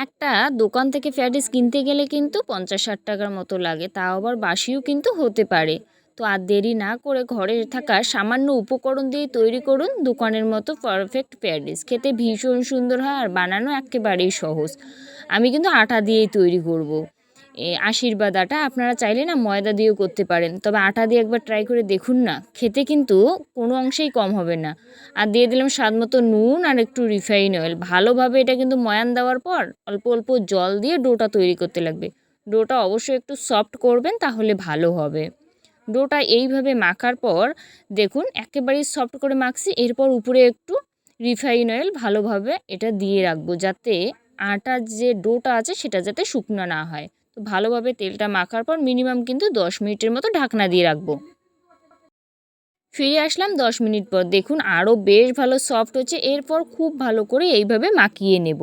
একটা দোকান থেকে ফ্যাডিস কিনতে গেলে কিন্তু পঞ্চাশ ষাট টাকার মতো লাগে, তাও আবার বাসিও কিন্তু হতে পারে। তো আর দেরি না করে ঘরে থাকা সামান্য উপকরণ দিয়ে তৈরি করুন দোকানের মতো পারফেক্ট প্যাডিস খেতে ভীষণ সুন্দর হয় আর বানানো একেবারেই সহজ। আমি কিন্তু আটা দিয়েই তৈরি করব। আশীর্বাদ আটা আপনারা চাইলে না ময়দা দিয়েও করতে পারেন। তবে আটা দিয়ে একবার ট্রাই করে দেখুন না, খেতে কিন্তু কোনো অংশেই কম হবে না। আর দিয়ে দিলাম স্বাদ মতো নুন আর একটু রিফাইন অয়েল ভালোভাবে এটা কিন্তু ময়ান দেওয়ার পর অল্প অল্প জল দিয়ে ডোটা তৈরি করতে লাগবে। ডোটা অবশ্যই একটু সফট করবেন তাহলে ভালো হবে। ডোটা এইভাবে মাখার পর দেখুন একেবারেই সফট করে মাখছি, এরপর উপরে একটু রিফাইন অয়েল ভালোভাবে এটা দিয়ে রাখব যাতে আটার যে ডোটা আছে সেটা যাতে শুকনো না হয়। তো ভালোভাবে তেলটা মাখার পর মিনিমাম কিন্তু দশ মিনিটের মতো ঢাকনা দিয়ে রাখব। ফিরে আসলাম দশ মিনিট পর। দেখুন, আরও বেশ ভালো সফট হচ্ছে। এরপর খুব ভালো করে এইভাবে মাখিয়ে নেব।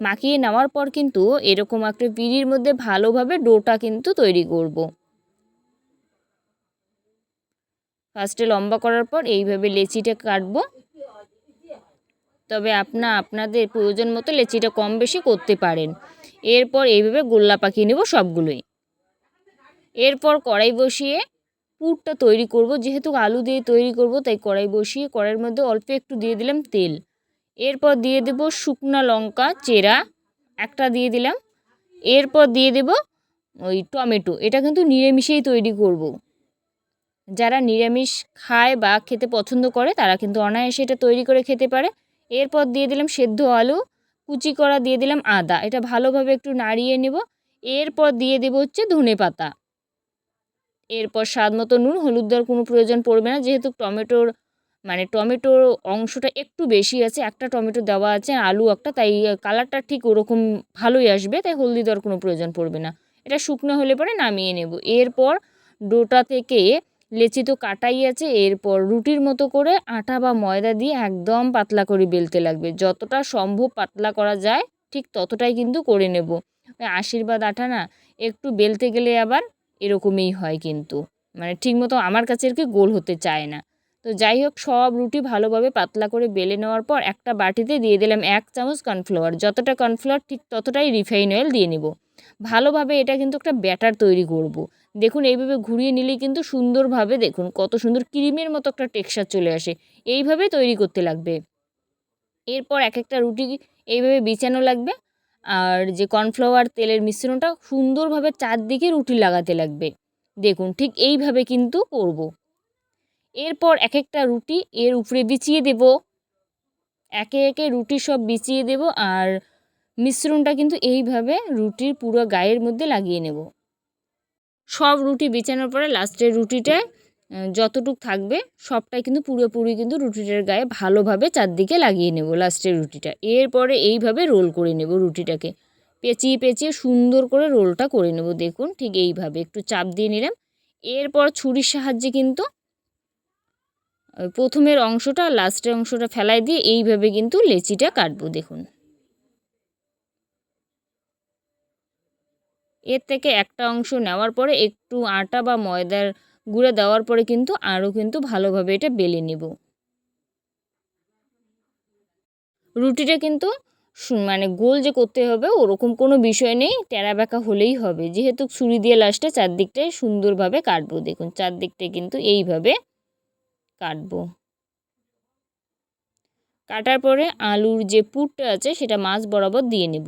মাখিয়ে নেওয়ার পর কিন্তু এরকম একটা পিড়ির মধ্যে ভালোভাবে ডোটা কিন্তু তৈরি করব। ফার্স্টে লম্বা করার পর এইভাবে লেচিটা কাটবো। তবে আপনা, আপনাদের প্রয়োজন মতো লেচিটা কম বেশি করতে পারেন। এরপর এইভাবে গোল্লা পাকিয়ে নেব সবগুলোই। এরপর কড়াই বসিয়ে পুরটা তৈরি করব। যেহেতু আলু দিয়ে তৈরি করব, তাই কড়াই বসিয়ে কড়াইয়ের মধ্যে অল্প একটু দিয়ে দিলাম তেল। এরপর দিয়ে দেব শুকনো লঙ্কা, চেরা, একটা দিয়ে দিলাম। এরপর দিয়ে দেব ওই টমেটো। এটা কিন্তু নিরামিষেই তৈরি করব। যারা নিরামিষ খায় বা খেতে পছন্দ করে, তারা কিন্তু অনায়াসে এটা তৈরি করে খেতে পারে। এরপর দিয়ে দিলাম সেদ্ধ আলু। কুচি করা দিয়ে দিলাম আদা। এটা ভালোভাবে একটু নাড়িয়ে নেব। এরপর দিয়ে দেবো হচ্ছে ধনে পাতা। এরপর স্বাদ মতো নুন, হলুদ দেওয়ার কোনো প্রয়োজন পড়বে না। যেহেতু টমেটোর মানে টমেটোর অংশটা একটু বেশি আছে, একটা টমেটো দেওয়া আছে আলু একটা, তাই কালারটা ঠিক ওরকম ভালোই আসবে, তাই হলদি দেওয়ার কোনো প্রয়োজন পড়বে না। এটা শুকনো হলে পরে নামিয়ে নেব। এরপর ডোটা থেকে লেচি তো কাটাই আছে, এরপর রুটির মতো করে আটা বা ময়দা দিয়ে একদম পাতলা করে বেলতে লাগবে। যতটা সম্ভব পাতলা করা যায়, ঠিক ততটাই কিন্তু করে নেব। আশীর্বাদ আটা না, একটু বেলতে গেলে আবার এরকমই হয় কিন্তু। মানে ঠিকমতো আমার কাছে আর কি গোল হতে চায় না। তো যাই হোক, সব রুটি ভালোভাবে পাতলা করে বেলে নেওয়ার পর একটা বাটিতে দিয়ে দিলাম এক চামচ কর্নফ্লাওয়ার। যতটা কর্নফ্লাওয়ার, ঠিক ততটাই রিফাইন অয়েল দিয়ে নেব। ভালোভাবে এটা কিন্তু একটা ব্যাটার তৈরি করব। দেখুন, এইভাবে ঘুরিয়ে নিলেই কিন্তু সুন্দরভাবে দেখুন কত সুন্দর ক্রিমের মতো একটা টেক্সচার চলে আসে এইভাবে তৈরি করতে লাগবে এরপর এক একটা রুটি এইভাবে বিছানো লাগবে আর যে কর্নফ্লাওয়ার তেলের মিশ্রণটা সুন্দরভাবে চারদিকে রুটি লাগাতে লাগবে দেখুন, ঠিক এইভাবে কিন্তু করব। এরপর এক একটা রুটি এর উপরে বিছিয়ে দেব একে একে রুটি সব বিছিয়ে দেব আর মিশ্রণটা কিন্তু এইভাবে রুটির পুরো গায়ের মধ্যে লাগিয়ে নেব। সব রুটি বিছানোর পরে লাস্টের রুটিটায় যতটুক থাকবে, সবটাই কিন্তু পুরোপুরি কিন্তু রুটিটার গায়ে ভালোভাবে চারদিকে লাগিয়ে নেব লাস্টের রুটিটা। এরপরে এইভাবে রোল করে নেব রুটিটাকে। পেঁচিয়ে পেঁচিয়ে সুন্দর করে রোলটা করে নেব, দেখুন, ঠিক এইভাবে। একটু চাপ দিয়ে নিলাম। এরপর ছুরির সাহায্যে কিন্তু প্রথমের অংশটা লাস্টের অংশটা ফেলাই দিয়ে এইভাবে কিন্তু লেচিটা কাটবো, দেখুন। এর থেকে একটা অংশ নেওয়ার পরে একটু আটা বা ময়দার গুঁড়ো দেওয়ার পরে কিন্তু আরও কিন্তু ভালোভাবে এটা বেলে নেব। রুটিটা কিন্তু মানে গোল যে করতে হবে ওরকম কোনো বিষয় নেই, টেরা ব্যাকা হলেই হবে। যেহেতু ছুরি দিয়ে লাস্টে চারদিকটায় সুন্দরভাবে কাটবো। দেখুন চারদিকটায় কিন্তু এইভাবে কাটবো। কাটার পরে আলুর যে পুরটা আছে সেটা মাছ বরাবর দিয়ে নেব।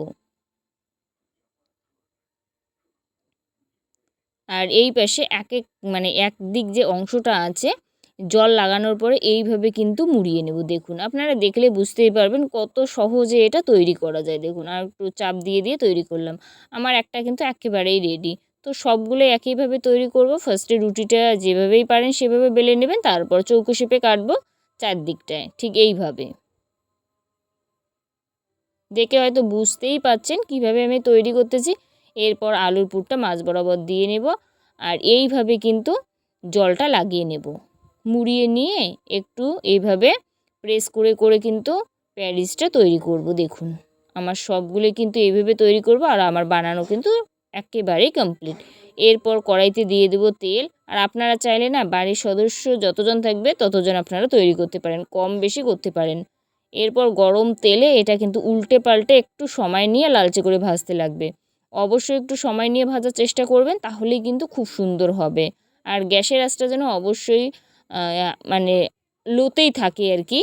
আর এই পাশে এক এক মানে এক দিক যে অংশটা আছে, জল লাগানোর পরে এইভাবে কিন্তু মুড়িয়ে নেব। দেখুন, আপনারা দেখলে বুঝতেই পারবেন কত সহজে এটা তৈরি করা যায়। দেখুন, আর একটু চাপ দিয়ে দিয়ে তৈরি করলাম। আমার একটা কিন্তু একেবারেই রেডি তো সবগুলো একইভাবে তৈরি করব। ফার্স্টে রুটিটা যেভাবেই পারেন সেভাবে বেলে নেবেন, তারপর চৌকো শেপে কাটবো চারদিকটায়, ঠিক এইভাবে। দেখে হয়তো বুঝতেই পাচ্ছেন কীভাবে আমি তৈরি করতেছি। এরপর আলুর পুরটা মাছ বরাবর দিয়ে নেব আর এইভাবে কিন্তু জলটা লাগিয়ে নেব। মুড়িয়ে নিয়ে একটু এইভাবে প্রেস করে করে কিন্তু প্যারিসটা তৈরি করব, দেখুন। আমার সবগুলো কিন্তু এইভাবে তৈরি করব আর আমার বানানো কিন্তু একেবারেই কমপ্লিট এরপর কড়াইতে দিয়ে দেবো তেল। আর আপনারা চাইলে না, বাড়ির সদস্য যতজন থাকবে ততজন আপনারা তৈরি করতে পারেন, কম বেশি করতে পারেন। এরপর গরম তেলে এটা কিন্তু উল্টে পাল্টে একটু সময় নিয়ে লালচে করে ভাজতে লাগবে। অবশ্যই একটু সময় নিয়ে ভাজার চেষ্টা করবেন, তাহলেই কিন্তু খুব সুন্দর হবে। আর গ্যাসের আঁচটা যেন অবশ্যই মানে লোতেই থাকে আর কি।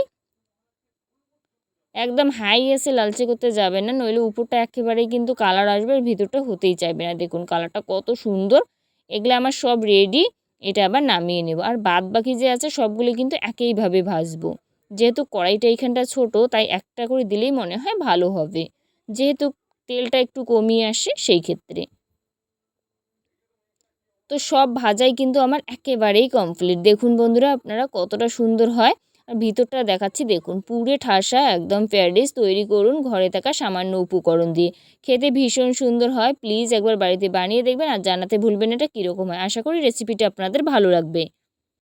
একদম হাই এসে লালচে করতে যাবে না, নইলে উপরটা একেবারেই কিন্তু কালার আসবে, আর ভিতরটা হতেই চাইবে না। দেখুন কালারটা কত সুন্দর, এগুলো আমার সব রেডি এটা আবার নামিয়ে নেব। আর বাদ বাকি যে আছে সবগুলো কিন্তু একইভাবে ভাজবো। যেহেতু কড়াইটা এইখানটা ছোট, তাই একটা করে দিলেই মনে হয় ভালো হবে। যেহেতু তেলটা একটু কমিয়ে আসে সেই ক্ষেত্রে। তো সব ভাজাই কিন্তু আমার একেবারেই কমপ্লিট দেখুন বন্ধুরা, আপনারা কতটা সুন্দর হয়। আর ভিতরটা দেখাচ্ছি, দেখুন পুরে ঠাসা, একদম প্যারিস তৈরি করুন, ঘরে থাকা সামান্য উপকরণ দিয়ে। খেতে ভীষণ সুন্দর হয় প্লিজ একবার বাড়িতে বানিয়ে দেখবেন আর জানাতে ভুলবেন এটা কীরকম হয়। আশা করি রেসিপিটা আপনাদের ভালো লাগবে।